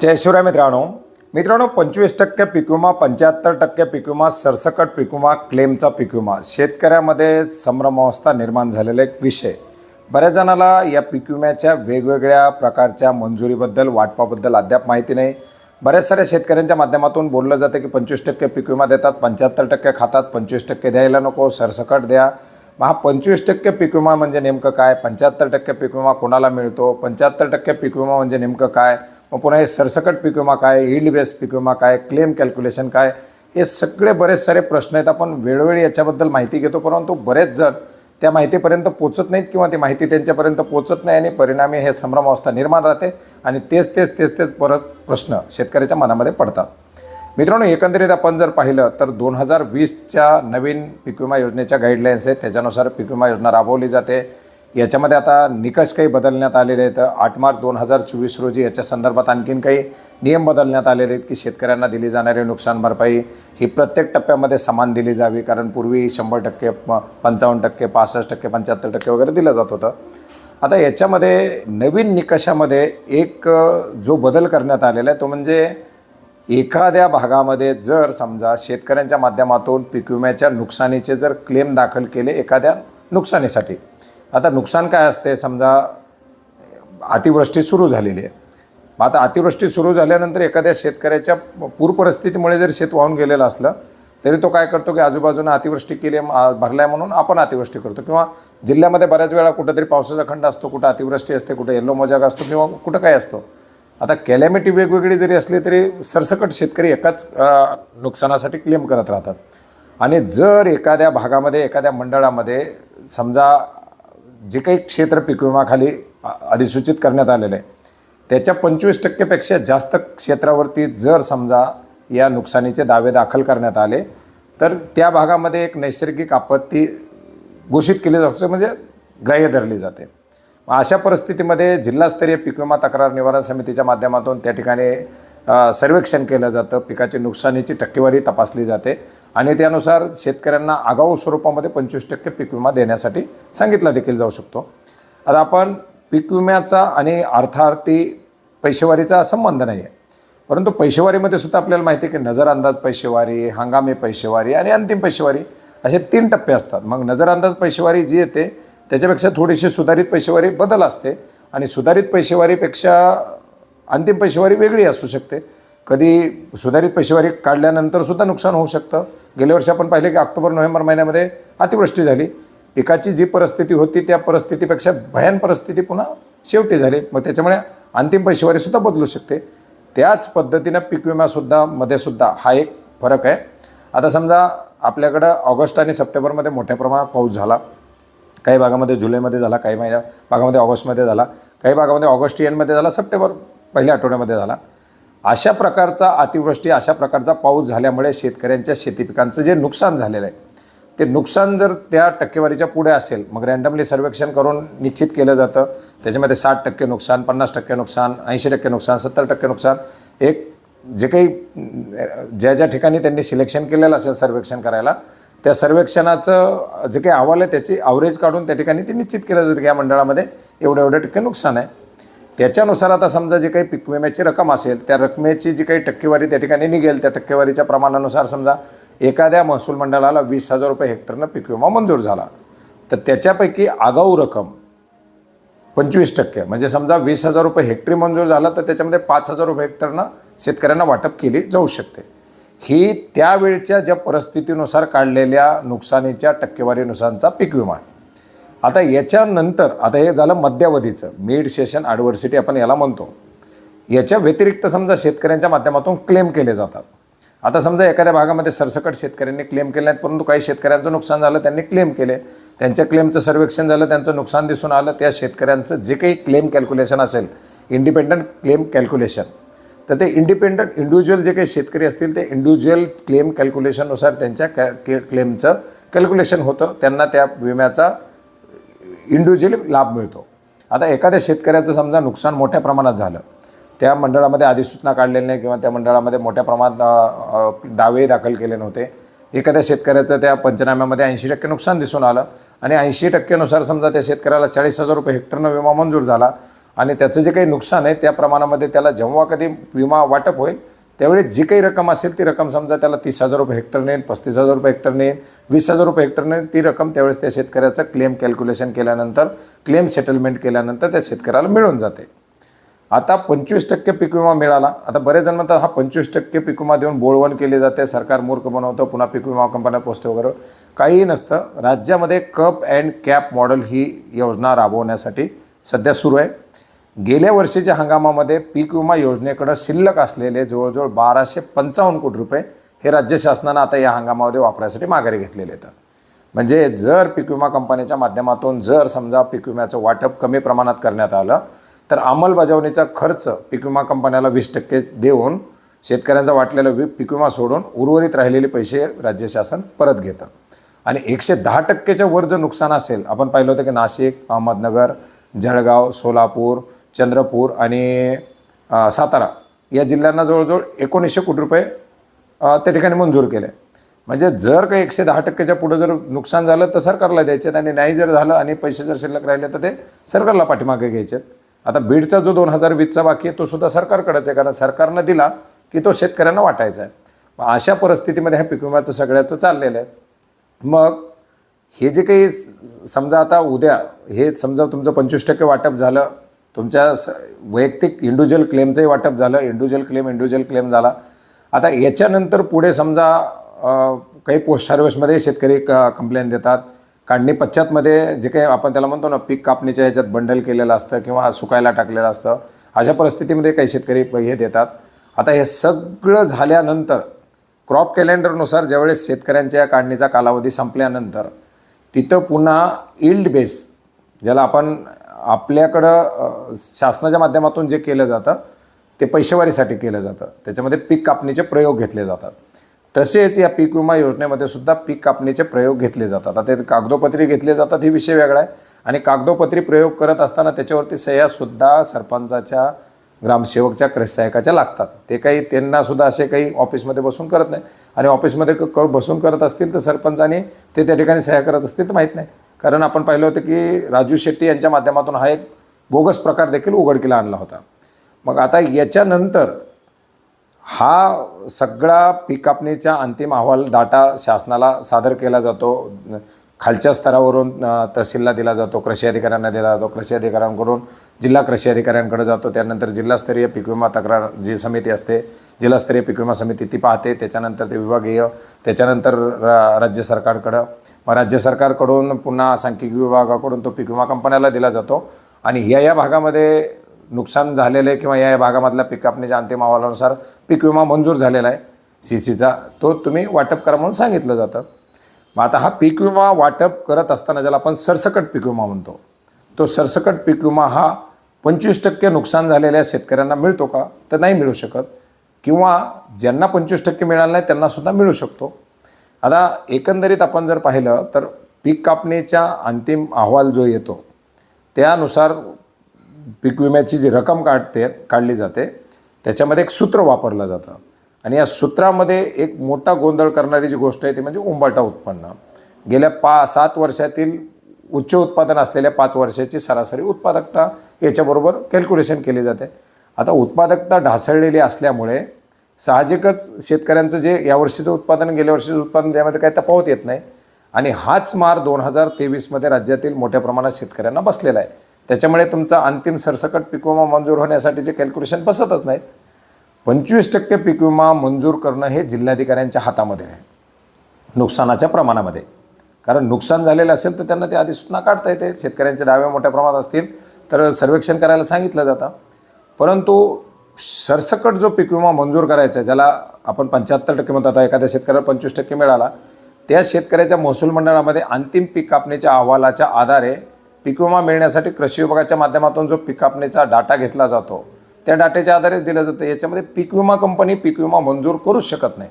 जय शिवराय मित्रांनो. मित्रांनो पंचवीस टक्के पीक विमा पंच्याहत्तर टक्के पीक विमा सरसकट पीक विमा क्लेमचा पीक विमा शेतकऱ्यामध्ये संभ्रमावस्था निर्माण झालेला एक विषय. बऱ्याच जणाला या पीक विम्याच्या वेगवेगळ्या प्रकारच्या मंजुरीबद्दल वाटपाबद्दल अद्याप माहिती नाही. बऱ्याच साऱ्या शेतकऱ्यांच्या माध्यमातून बोललं जातं की पंचवीस टक्के पीक विमा देतात पंच्याहत्तर टक्के खातात पंचवीस टक्के द्यायला नको सरसकट द्या. मग हा पंचवीस टक्के पीक विमा म्हणजे नेमकं काय? पंच्याहत्तर टक्के पीक विमा कोणाला मिळतो? पंच्याहत्तर टक्के पीक विमा म्हणजे नेमकं काय? मग पुन्हा हे सरसकट पीक विमा काय हिल्ड बेस पीक विमा काय क्लेम कॅल्क्युलेशन काय हे सगळे बरेच सारे प्रश्न आहेत. आपण वेळोवेळी याच्याबद्दल माहिती घेतो परंतु बरेच जण त्या माहितीपर्यंत पोचत नाहीत किंवा ती माहिती त्यांच्यापर्यंत पोचत नाही आणि परिणामी हे संभ्रमावस्था निर्माण राहते आणि तेच तेच तेच तेच परत प्रश्न शेतकऱ्याच्या मनामध्ये पडतात. मित्रांनो एकंदरीत आपण जर पाहिलं तर दोन हजार वीसच्या नवीन पीक विमा योजनेच्या गाईडलाईन्स आहेत. त्याच्यानुसार पीक विमा योजना राबवली जाते. याच्यामध्ये आता निकष काही बदलण्यात आलेले आहेत. आठ मार्च दोन हजार चोवीस रोजी याच्या संदर्भात आणखीन काही नियम बदलण्यात आलेले आहेत की शेतकऱ्यांना दिली जाणारी नुकसान भरपाई ही प्रत्येक टप्प्यामध्ये समान दिली जावी कारण पूर्वी शंभर टक्के प- पंचावन्न टक्के पासष्ट टक्के पंच्याहत्तर टक्के वगैरे दिलं जात होतं. आता याच्यामध्ये नवीन निकषामध्ये एक जो बदल करण्यात आलेला आहे तो म्हणजे एखाद्या भागामध्ये जर समजा शेतकऱ्यांच्या माध्यमातून पीक विम्याच्या नुकसानीचे जर क्लेम दाखल केले एखाद्या नुकसानीसाठी आता नुकसान काय असते? समजा अतिवृष्टी सुरू झालेली आहे. मग आता अतिवृष्टी सुरू झाल्यानंतर एखाद्या शेतकऱ्याच्या पूर परिस्थितीमुळे जर शेत वाहून गेलेलं असलं तरी तो काय करतो की आजूबाजूनं अतिवृष्टी केली भरलाय म्हणून आपण अतिवृष्टी करतो. किंवा जिल्ह्यामध्ये बऱ्याच वेळा कुठंतरी पावसाचा खंड असतो कुठं अतिवृष्टी असते कुठं येल्लो मोजाग असतो किंवा कुठं काय असतो. आता कॅलॅमिटी वेगवेगळी जरी असली तरी सरसकट शेतकरी एकाच नुकसानासाठी क्लेम करत राहतात. आणि जर एखाद्या भागामध्ये एखाद्या मंडळामध्ये समजा जे काही क्षेत्र पीक विमाखाली अधिसूचित करण्यात आलेलं आहे त्याच्या पंचवीस टक्केपेक्षा जास्त क्षेत्रावरती जर समजा या नुकसानीचे दावे दाखल करण्यात आले तर त्या भागामध्ये एक नैसर्गिक आपत्ती घोषित केली जाऊ शकते म्हणजे ग्राह्य धरली जाते. मग अशा परिस्थितीमध्ये जिल्हास्तरीय पीक विमा तक्रार निवारण समितीच्या माध्यमातून त्या ठिकाणी सर्वेक्षण केलं जातं. पिकाची नुकसानीची टक्केवारी तपासली जाते. आणि त्यानुसार शेतकऱ्यांना आगाऊ स्वरूपामध्ये पंचवीस टक्के पीक विमा देण्यासाठी सांगितला देखील जाऊ शकतो. आता आपण पीक विम्याचा आणि अर्थार्थी पैशेवारीचा संबंध नाही आहे परंतु पैशेवारीमध्ये सुद्धा आपल्याला माहिती आहे की नजर अंदाज पैशेवारी हंगामी पैशेवारी आणि अंतिम पैशेवारी असे तीन टप्पे असतात. मग नजर अंदाज पैशेवारी जी येते त्याच्यापेक्षा थोडीशी सुधारित पैशेवारी बदल असते आणि सुधारित पैशेवारीपेक्षा अंतिम पैशेवारी वेगळी असू शकते. कधी सुधारित पैशेवारी काढल्यानंतर सुद्धा नुकसान होऊ शकतं. गेल्या वर्षी आपण पाहिले की ऑक्टोबर नोव्हेंबर महिन्यामध्ये अतिवृष्टी झाली. पिकाची जी परिस्थिती होती त्या परिस्थितीपेक्षा भयान परिस्थिती पुन्हा शेवटी झाली. मग त्याच्यामुळे अंतिम पैशेवारीसुद्धा बदलू शकते. त्याच पद्धतीनं पीक विम्यासुद्धा मध्ये सुद्धा हा एक फरक आहे. आता समजा आपल्याकडं ऑगस्ट आणि सप्टेंबरमध्ये मोठ्या प्रमाणात पाऊस झाला. काही भागामध्ये जुलैमध्ये झाला काही महिन्या भागामध्ये ऑगस्टमध्ये झाला. काही भागामध्ये ऑगस्ट एंडमध्ये झाला सप्टेंबर पहिल्या आठवड्यामध्ये झाला. अशा प्रकारचा अतिवृष्टी अशा प्रकारचा पाऊस झाल्यामुळे शेतकऱ्यांच्या शेती पिकांचं जे नुकसान झालेलं आहे ते नुकसान जर त्या टक्केवारीच्या पुढे असेल मग रँडमली सर्वेक्षण करून निश्चित केलं जातं. त्याच्यामध्ये साठ टक्के नुकसान पन्नास टक्के नुकसान ऐंशी टक्के नुकसान सत्तर टक्के नुकसान एक जे काही ज्या ज्या ठिकाणी त्यांनी सिलेक्शन केलेलं असेल सर्वेक्षण करायला त्या सर्वेक्षणाचं जे काही अहवाल आहे त्याची ॲव्हरेज काढून त्या ठिकाणी ते निश्चित केलं जातं की या मंडळामध्ये एवढं एवढं टक्के नुकसान आहे. त्याच्यानुसार आता समजा जे काही पीक विम्याची रक्कम असेल त्या रकमेची जी काही टक्केवारी त्या ठिकाणी निघेल त्या टक्केवारीच्या प्रमाणानुसार समजा एखाद्या महसूल मंडळाला वीस हजार रुपये हेक्टरनं पीक विमा मंजूर झाला. तर त्याच्यापैकी आगाऊ रक्कम पंचवीस टक्के म्हणजे समजा वीस हजार रुपये हेक्टरी मंजूर झाला तर त्याच्यामध्ये पाच हजार रुपये हेक्टरनं शेतकऱ्यांना वाटप केली जाऊ शकते. ही त्यावेळच्या ज्या परिस्थितीनुसार काढलेल्या नुकसानीच्या टक्केवारीनुसारचा पीक विमा आहे. आता याच्यानंतर आता हे झालं मध्यावधीचं मिड सेशन ॲडव्हर्सिटी आपण याला म्हणतो. याच्या व्यतिरिक्त समजा शेतकऱ्यांच्या माध्यमातून क्लेम केले जातात. आता समजा एखाद्या भागामध्ये सरसकट शेतकऱ्यांनी क्लेम केले नाहीत परंतु काही शेतकऱ्यांचं नुकसान झालं त्यांनी क्लेम केले. त्यांच्या क्लेमचं सर्वेक्षण झालं त्यांचं नुकसान दिसून आलं त्या शेतकऱ्यांचं जे काही क्लेम कॅल्क्युलेशन असेल इंडिपेंडंट क्लेम कॅल्क्युलेशन तर ते इंडिपेंडंट इंडिव्हिज्युअल जे काही शेतकरी असतील ते इंडिव्हिज्युअल क्लेम कॅल्क्युलेशननुसार त्यांच्या कॅ के क्लेमचं कॅल्क्युलेशन होतं. त्यांना त्या विम्याचा इंडिव्हिज्युअली लाभ मिळतो. आता एखाद्या शेतकऱ्याचं समजा नुकसान मोठ्या प्रमाणात झालं त्या मंडळामध्ये अधिसूचना काढलेली नाही किंवा त्या मंडळामध्ये मोठ्या प्रमाणात दावे दाखल केले नव्हते. एखाद्या शेतकऱ्याचं त्या पंचनाम्यामध्ये ऐंशी टक्के नुकसान दिसून आलं आणि ऐंशी टक्केनुसार समजा त्या शेतकऱ्याला चाळीस हजार रुपये हेक्टरनं विमा मंजूर झाला आणि त्याचं जे काही नुकसान आहे त्या प्रमाणामध्ये त्याला जेव्हा कधी विमा वाटप होईल त्यावेळी जी काही रक्कम असेल ती रक्कम समजा त्याला तीस हजार रुपये हेक्टर नेईल पस्तीस हजार रुपये हेक्टर नेईल वीस हजार रुपये हेक्टर नेईल ती रक्कम त्यावेळेस त्या शेतकऱ्याचं क्लेम कॅल्क्युलेशन केल्यानंतर क्लेम सेटलमेंट केल्यानंतर त्या शेतकऱ्याला मिळून जाते. आता पंचवीस टक्के पीक विमा मिळाला. आता बरेच जण म्हणतात हा पंचवीस टक्के पीक विमा देऊन बोळवण केली जाते सरकार मूर्ख बनवतं पुन्हा पीक विमा कंपन्या पोचते वगैरे. काहीही नसतं. राज्यामध्ये कप अँड कॅप मॉडेल ही योजना राबवण्यासाठी सध्या सुरू आहे. गेल्या वर्षीच्या हंगामामध्ये पीक विमा योजनेकडं शिल्लक असलेले जवळजवळ बाराशे पंचावन्न कोटी रुपये हे राज्य शासनानं आता या हंगामामध्ये वापरायसाठी माघारी घेतलेले आहेत. म्हणजे जर पीक विमा कंपनीच्या माध्यमातून जर समजा पीक विम्याचं वाटप कमी प्रमाणात करण्यात आलं तर अंमलबजावणीचा खर्च पीक विमा कंपन्याला वीस टक्के देऊन शेतकऱ्यांचा वाटलेला वि पीक विमा सोडून उर्वरित राहिलेले पैसे राज्य शासन परत घेतं. आणि एकशे दहा टक्केच्या वर जर नुकसान असेल आपण पाहिलं होतं की नाशिक अहमदनगर जळगाव सोलापूर चंद्रपूर आणि सातारा या जिल्ह्यांना जवळजवळ एकोणीसशे कोटी रुपये त्या ठिकाणी मंजूर केले. म्हणजे जर काही एकशे दहा टक्क्याच्या पुढं जर नुकसान झालं तर सरकारला द्यायचे आणि नाही जर झालं आणि पैसे जर शिल्लक राहिले तर ते सरकारला पाठीमागे घ्यायचे. आता बीडचा जो दोन हजार वीसचा बाकी आहे तो सुद्धा सरकारकडेच आहे कारण सरकारनं दिला की तो शेतकऱ्यांना वाटायचा आहे. मग अशा परिस्थितीमध्ये ह्या पीक विम्याचं सगळ्याचं चाललेलं आहे. मग हे जे काही समजा आता उद्या हे समजा तुमचं पंचवीस टक्के वाटप झालं तुमच्या स वैयक्तिक इंडिव्हिज्युअल क्लेमचंही वाटप झालं इंडिव्हिज्युअल क्लेम इंडिव्हिज्युअल क्लेम झाला. आता याच्यानंतर पुढे समजा काही पोस्ट हार्वेस्टमध्ये शेतकरी क कंप्लेंट देतात. काढणी पश्चातमध्ये जे काही आपण त्याला म्हणतो ना पीक कापणीच्या ह्याच्यात बंडल केलेलं असतं किंवा सुकायला टाकलेलं असतं अशा परिस्थितीमध्ये काही शेतकरी हे देतात. आता हे सगळं झाल्यानंतर क्रॉप कॅलेंडरनुसार ज्यावेळेस शेतकऱ्यांच्या काढणीचा कालावधी संपल्यानंतर तिथं पुन्हा इल्ड बेस ज्याला आपण आपल्याकडं शासनाच्या माध्यमातून जे केलं जातं ते पैसेवारीसाठी केलं जातं. त्याच्यामध्ये पीक कापणीचे प्रयोग घेतले जातात. तसेच या पीक विमा योजनेमध्ये सुद्धा पीक कापणीचे प्रयोग घेतले जातात. आता ते कागदोपत्री घेतले जातात हे विषय वेगळा आहे. आणि कागदोपत्री प्रयोग करत असताना त्याच्यावरती सह्यासुद्धा सरपंचाच्या ग्रामसेवकच्या कृषसहायकाच्या लागतात. ते काही त्यांनासुद्धा असे काही ऑफिसमध्ये बसून करत नाहीत आणि ऑफिसमध्ये क- बसून करत असतील तर सरपंचाने ते त्या ठिकाणी सह्या करत असतील तर माहीत नाही. कारण आपण पाहिलं होतं की राजू शेट्टी यांच्या माध्यमातून हा एक बोगस प्रकार देखील उघडकीला आणला होता. मग आता याच्यानंतर हा सगळा पीक कापणीचा अंतिम अहवाल डाटा शासनाला सादर केला जातो. खालच्या स्तरावरून तहसीलला दिला जातो कृषी अधिकाऱ्यांना दिला जातो कृषी अधिकाऱ्यांकडून जिल्हा कृषी अधिकाऱ्यांकडे जातो. त्यानंतर जिल्हास्तरीय पीक विमा तक्रार जी समिती असते जिल्हास्तरीय पीक विमा समिती ती पाहते. त्याच्यानंतर ते विभागीय त्याच्यानंतर रा राज्य सरकारकडं. मग राज्य सरकारकडून पुन्हा सांख्यिकी विभागाकडून तो पीक विमा कंपन्याला दिला जातो. आणि या या भागामध्ये नुकसान झालेलं आहे किंवा या या भागामधल्या पीक कापणीच्या अंतिम अहवालानुसार पीक विमा मंजूर झालेला आहे. सी सीचा तो तुम्ही वाटप करा म्हणून सांगितलं जातं. मग आता हा पीक विमा वाटप करत असताना ज्याला आपण सरसकट पीक विमा म्हणतो तो सरसकट पीक विमा हा पंचवीस टक्के नुकसान झालेल्या शेतकऱ्यांना मिळतो का? तर नाही मिळू शकत. किंवा ज्यांना पंचवीस टक्के मिळालं नाही त्यांनासुद्धा मिळू शकतो. आता एकंदरीत आपण जर पाहिलं तर पीक कापणीच्या अंतिम अहवाल जो येतो त्यानुसार पीक विम्याची जी रक्कम काढते काढली जाते त्याच्यामध्ये एक सूत्र वापरलं जातं. आणि या सूत्रामध्ये एक मोठा गोंधळ करणारी जी गोष्ट आहे ती म्हणजे उंबरटा उत्पन्न. गेल्या पा सात वर्षातील उच्च उत्पादन असलेल्या पाच वर्षाची सरासरी उत्पादकता याच्याबरोबर कॅल्क्युलेशन केली जाते. आता उत्पादकता ढासळलेली असल्यामुळे साहजिकच शेतकऱ्यांचं जे यावर्षीचं उत्पादन गेल्या वर्षीचं उत्पादन त्यामध्ये काही तफावत येत नाही. आणि हाच मार दोन हजार तेवीसमध्ये राज्यातील मोठ्या प्रमाणात शेतकऱ्यांना बसलेला आहे. त्याच्यामुळे तुमचा अंतिम सरसकट पिकोमा मंजूर होण्यासाठी जे कॅल्क्युलेशन बसतच नाहीत. पंचवीस टक्के पीक विमा मंजूर करणं हे जिल्हाधिकाऱ्यांच्या हातामध्ये आहे. नुकसानाच्या प्रमाणामध्ये. कारण नुकसान झालेलं असेल तर त्यांना ते अधिसूचना काढता येते. शेतकऱ्यांचे दावे मोठ्या प्रमाणात असतील तर सर्वेक्षण करायला सांगितलं जातं. परंतु सरसकट जो पीक विमा मंजूर करायचा आहे ज्याला आपण पंच्याहत्तर टक्के म्हणतो आता एखाद्या शेतकऱ्याला पंचवीस टक्के मिळाला त्या शेतकऱ्याच्या महसूल मंडळामध्ये अंतिम पीक कापणीच्या अहवालाच्या आधारे पीक विमा मिळण्यासाठी कृषी विभागाच्या माध्यमातून जो पीक कापणीचा डाटा घेतला जातो त्या डाट्याच्या आधारेच दिलं जातं. याच्यामध्ये पीक विमा कंपनी पीक विमा मंजूर करूच शकत नाही.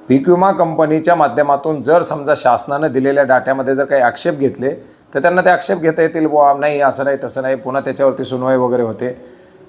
पीक विमा कंपनीच्या माध्यमातून जर समजा शासनानं दिलेल्या डाट्यामध्ये जर काही आक्षेप घेतले तर त्यांना ते आक्षेप घेता येतील बुवा नाही असं नाही तसं नाही पुन्हा त्याच्यावरती सुनवाई वगैरे होते.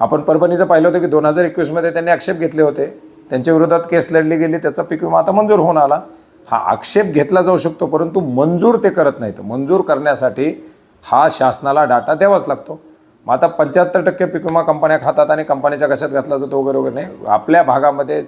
आपण परभणीचं पाहिलं होतं की दोन हजार एकवीसमध्ये त्यांनी आक्षेप घेतले होते. त्यांच्या विरोधात केस लढली गेली त्याचा पीक विमा आता मंजूर होऊन आला. हा आक्षेप घेतला जाऊ शकतो परंतु मंजूर ते करत नाहीत. मंजूर करण्यासाठी हा शासनाला डाटा द्यावाच लागतो. मग आता पंच्याहत्तर टक्के पीक विमा कंपन्या खातात आणि कंपनीच्या कशात घातला जातो वगैरे वगैरे नाही. आपल्या भागामध्ये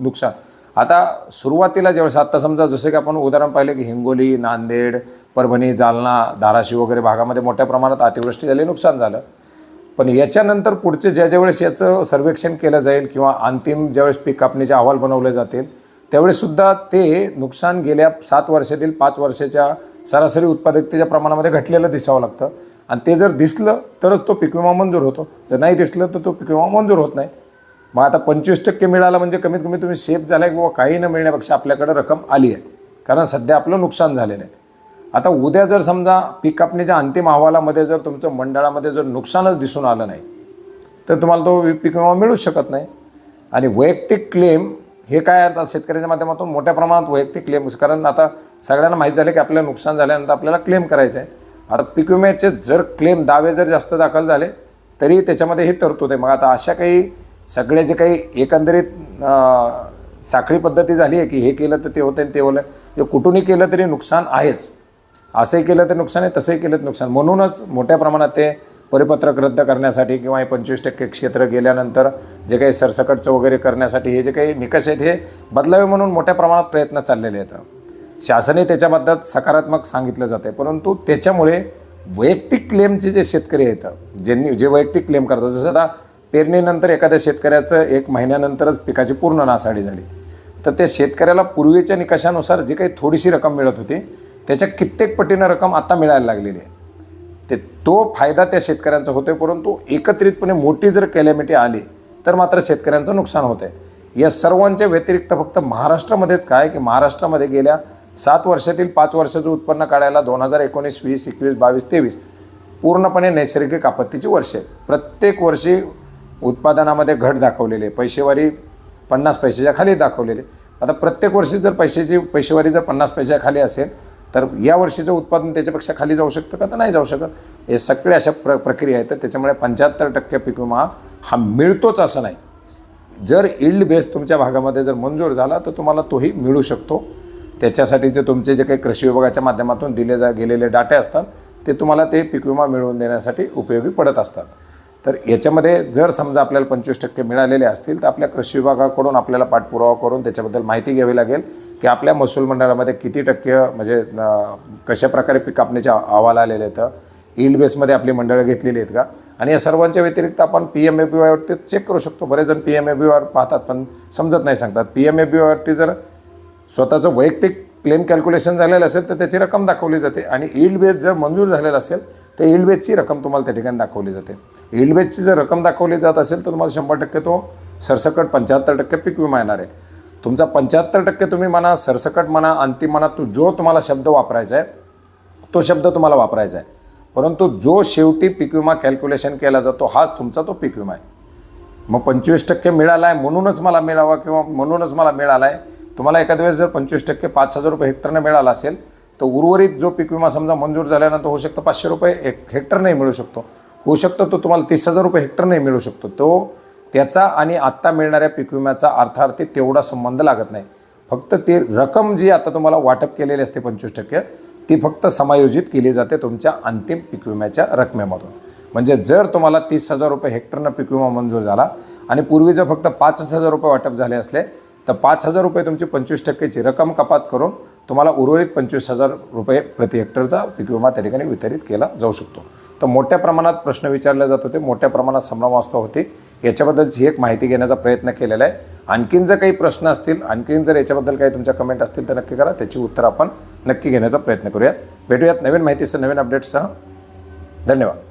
नुकसान. आता सुरुवातीला ज्यावेळेस आत्ता समजा जसे की आपण उदाहरण पाहिलं की हिंगोली नांदेड परभणी जालना धाराशिव वगैरे भागामध्ये मोठ्या प्रमाणात अतिवृष्टी झाली नुकसान झालं. पण याच्यानंतर पुढचे ज्या ज्यावेळेस याचं सर्वेक्षण केलं जाईल किंवा अंतिम ज्यावेळेस पीक कापणीचे अहवाल बनवले जातील त्यावेळेससुद्धा ते नुकसान गेल्या सात वर्षातील पाच वर्षाच्या सरासरी उत्पादकतेच्या प्रमाणामध्ये घटलेलं दिसावं लागतं. आणि ते जर दिसलं तरच तो पीक विमा मंजूर होतो. जर नाही दिसलं तर तो पीक विमा मंजूर होत नाही. मग आता पंचवीस टक्के मिळाला म्हणजे कमीत कमी तुम्ही सेफ झाला किंवा काही न मिळण्यापेक्षा आपल्याकडे रक्कम आली आहे. कारण सध्या आपलं नुकसान झालेलं आहे. आता उद्या जर समजा पीक कापणीच्या अंतिम अहवालामध्ये जर तुमचं मंडळामध्ये जर नुकसानच दिसून आलं नाही तर तुम्हाला तो पीक विमा मिळूच शकत नाही. आणि वैयक्तिक क्लेम हे काय आता शेतकऱ्याच्या माध्यमातून मोठ्या प्रमाणात वैयक्तिक क्लेम कारण आता सगळ्यांना माहीत झालं की आपल्याला नुकसान झाल्यानंतर आपल्याला क्लेम करायचं आहे. आता पीक विम्याचे जर क्लेम दावे जर जास्त दाखल झाले तरी त्याच्यामध्ये ही तरतूद आहे. मग आता अशा काही सगळे जे काही एकंदरीत साखळी पद्धती झाली आहे की हे केलं तर ते होतं आणि ते होलं जे कुठूनही केलं तरी नुकसान आहेच. असंही केलं तर नुकसान आहे तसंही केलं तर नुकसान. म्हणूनच मोठ्या प्रमाणात ते परिपत्रक रद्द करण्यासाठी किंवा हे पंचवीस टक्के क्षेत्र गेल्यानंतर जे काही सरसकटचं वगैरे करण्यासाठी हे जे काही निकष आहेत हे बदलावे म्हणून मोठ्या प्रमाणात प्रयत्न चाललेले आहेत. शासनही त्याच्याबद्दल सकारात्मक सांगितलं जाते. परंतु त्याच्यामुळे वैयक्तिक क्लेमचे जे शेतकरी आहेत ज्यांनी जे वैयक्तिक क्लेम करतात जसं आता पेरणीनंतर एखाद्या शेतकऱ्याचं एक महिन्यानंतरच पिकाची पूर्ण नासाडी झाली. तर त्या शेतकऱ्याला पूर्वीच्या निकषानुसार जी काही थोडीशी रक्कम मिळत होती त्याच्या कित्येक पटीनं रक्कम आता मिळायला लागलेली आहे. ते तो फायदा त्या शेतकऱ्यांचा होतोय परंतु एकत्रितपणे मोठी जर कॅलॅमिटी आली तर मात्र शेतकऱ्यांचं नुकसान होत आहे या सर्वांच्या व्यतिरिक्त फक्त महाराष्ट्रामध्येच काय की महाराष्ट्रामध्ये गेल्या सात वर्षातील पाच वर्षाचं उत्पन्न काढायला दोन हजार एकोणीस वीस एकवीस बावीस तेवीस पूर्णपणे नैसर्गिक आपत्तीची वर्षे आहेत. प्रत्येक वर्षी उत्पादनामध्ये घट दाखवलेली आहे. पैसेवारी पन्नास पैशाच्या खाली दाखवलेली आता प्रत्येक वर्षी जर पैशाची पैसेवारी जर पन्नास पैशाच्या खाली असेल तर या वर्षीचं उत्पादन त्याच्यापेक्षा खाली जाऊ शकतं का? तर नाही जाऊ शकत. हे सगळे अशा प्र प्रक्रिया आहेत. तर त्याच्यामुळे पंच्याहत्तर टक्के पीक विमा हा मिळतोच असं नाही. जर इल्ड बेस तुमच्या भागामध्ये जर मंजूर झाला तर तुम्हाला तोही मिळू शकतो. त्याच्यासाठीचे तुमचे जे काही कृषी विभागाच्या माध्यमातून दिले जा गेलेले डाटे असतात ते तुम्हाला ते पीक विमा मिळवून देण्यासाठी उपयोगी पडत असतात. तर याच्यामध्ये जर समजा आपल्याला पंचवीस टक्के मिळालेले असतील तर आपल्या कृषी विभागाकडून आपल्याला पाठपुरावा करून त्याच्याबद्दल माहिती घ्यावी लागेल की आपल्या महसूल मंडळामध्ये किती टक्के म्हणजे कशाप्रकारे कशा प्रकारे पीक कापण्याचे अहवाल आलेले आहेत इल्ड बेसमध्ये आपली मंडळं घेतलेली आहेत का? आणि या सर्वांच्या व्यतिरिक्त आपण पी एम ए बी वायवरती चेक करू शकतो. बरेच जण P M A B Y पाहतात पण समजत नाही सांगतात. पी एम ए बी वायवरती जर स्वतःचं वैयक्तिक क्लेम कॅल्क्युलेशन झालेलं असेल तर त्याची रक्कम दाखवली जाते. आणि इल्ड बेस जर मंजूर झालेला असेल तर इल्ड बेसची रक्कम तुम्हाला त्या ठिकाणी दाखवली जाते. इल्ड बेसची जर रक्कम दाखवली जात असेल तर तुम्हाला शंभर टक्के तो सरसकट पंच्याहत्तर टक्के पीक विमा येणार आहे. तुमचा पंच्याहत्तर टक्के तुम्ही म्हणा सरसकट म्हणा अंतिम म्हणा तो जो तुम्हाला शब्द वापरायचा आहे तो शब्द तुम्हाला वापरायचा आहे. परंतु जो शेवटी पीक विमा कॅल्क्युलेशन केला जातो हाच तुमचा तो पीक विमा आहे. मग पंचवीस टक्के मिळाला आहे म्हणूनच मला मिळावा किंवा म्हणूनच मला मिळाला आहे तुम्हाला एखाद्या वेळेस जर पंचवीस टक्के पाच हजार रुपये हेक्टरने मिळाला असेल तर उर्वरित जो पीक विमा समजा मंजूर झाल्यानंतर होऊ शकतं पाचशे रुपये एक हेक्टर नाही मिळू शकतो. होऊ शकतो तो तुम्हाला तीस हजार रुपये हेक्टर नाही मिळू शकतो. तो त्याचा आणि आत्ता मिळणाऱ्या पीक विम्याचा अर्थार्थी तेवढा संबंध लागत नाही. फक्त ती रक्कम जी आता तुम्हाला वाटप केलेली असते पंचवीस टक्के ती फक्त समायोजित केली जाते तुमच्या अंतिम पीक विम्याच्या रकमेमधून. म्हणजे जर तुम्हाला तीस हजार रुपये हेक्टरनं पीक विमा मंजूर झाला आणि पूर्वी जर फक्त पाचच हजार रुपये वाटप झाले असले तर पाच हजार रुपये तुमची पंचवीस टक्केची रक्कम कपात करून तुम्हाला उर्वरित पंचवीस हजार रुपये प्रति हेक्टरचा पीक विमा त्या ठिकाणी वितरित केला जाऊ शकतो. तर मोठ्या प्रमाणात प्रश्न विचारले जात होते मोठ्या प्रमाणात संभ्रमावस्था होती. याच्याबद्दलची एक माहिती घेण्याचा प्रयत्न केलेला आहे. आणखीन जर काही प्रश्न असतील आणखीन जर याच्याबद्दल काही तुमच्या कमेंट असतील तर नक्की करा. त्याची उत्तर आपण नक्की घेण्याचा प्रयत्न करूयात. भेटूयात नवीन माहितीसह नवीन अपडेट्ससह धन्यवाद.